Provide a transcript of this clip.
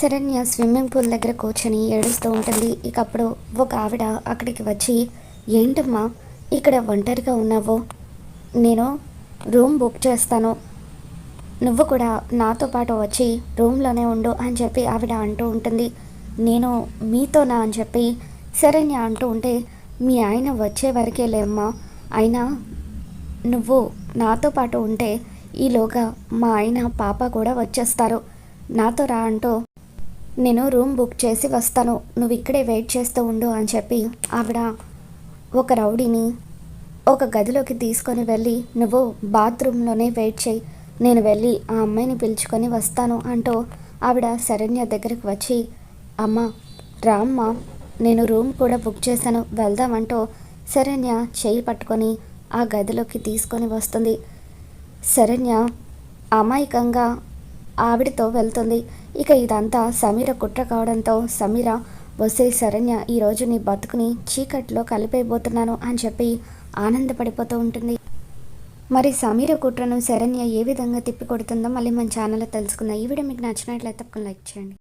Saranya swimming pool దగ్గర కూర్చొని ఏడుస్తూ ఉంటుంది. ఇక అప్పుడు ఒక ఆవిడ అక్కడికి వచ్చి ఏంటమ్మా ఇక్కడ ఒంటరిగా ఉన్నావు? నేను రూమ్ బుక్ చేస్తాను. నువ్వు కూడా నాతో పాటు వచ్చి రూమ్లోనే ఉండు అని చెప్పి ఆవిడ అంటూ ఉంటుంది. నేను మీతోనా? అని చెప్పి శరణ్య అంటూ ఉంటే మీ ఆయన వచ్చే వరకే లేమ్మా. అయినా నువ్వు నాతో పాటు ఉంటే ఈలోగా మా ఆయన పాప కూడా వచ్చేస్తారు. నాతో రా అంటూ నేను రూమ్ బుక్ చేసి వస్తాను. నువ్వు ఇక్కడే వెయిట్ చేస్తూ ఉండు అని చెప్పి ఆవిడ ఒక రౌడీని ఒక గదిలోకి తీసుకొని వెళ్ళి నువ్వు బాత్రూంలోనే వెయిట్ చేయి. నేను వెళ్ళి ఆ అమ్మాయిని పిలుచుకొని వస్తాను అంటూ ఆవిడ శరణ్య దగ్గరికి వచ్చి అమ్మ రామ్మ నేను రూమ్ కూడా బుక్ చేశాను. వెళ్దామంటూ శరణ్య చేయి పట్టుకొని ఆ గదిలోకి తీసుకొని వస్తుంది. శరణ్య అమాయకంగా ఆవిడతో వెళ్తుంది. ఇక ఇదంతా సమీర కుట్ర కావడంతో సమీర వసే శరణ్య ఈరోజు నీ బతుకుని చీకట్లో కలిపైపోతున్నాను అని చెప్పి ఆనందపడిపోతూ ఉంటుంది. మరి సమీర కుట్రను శరణ్య ఏ విధంగా తిప్పికొడుతుందో మళ్ళీ మన ఛానల్లో తెలుసుకుందాం. ఈ వీడియో మీకు నచ్చినట్లయితే తప్పకుండా లైక్ చేయండి.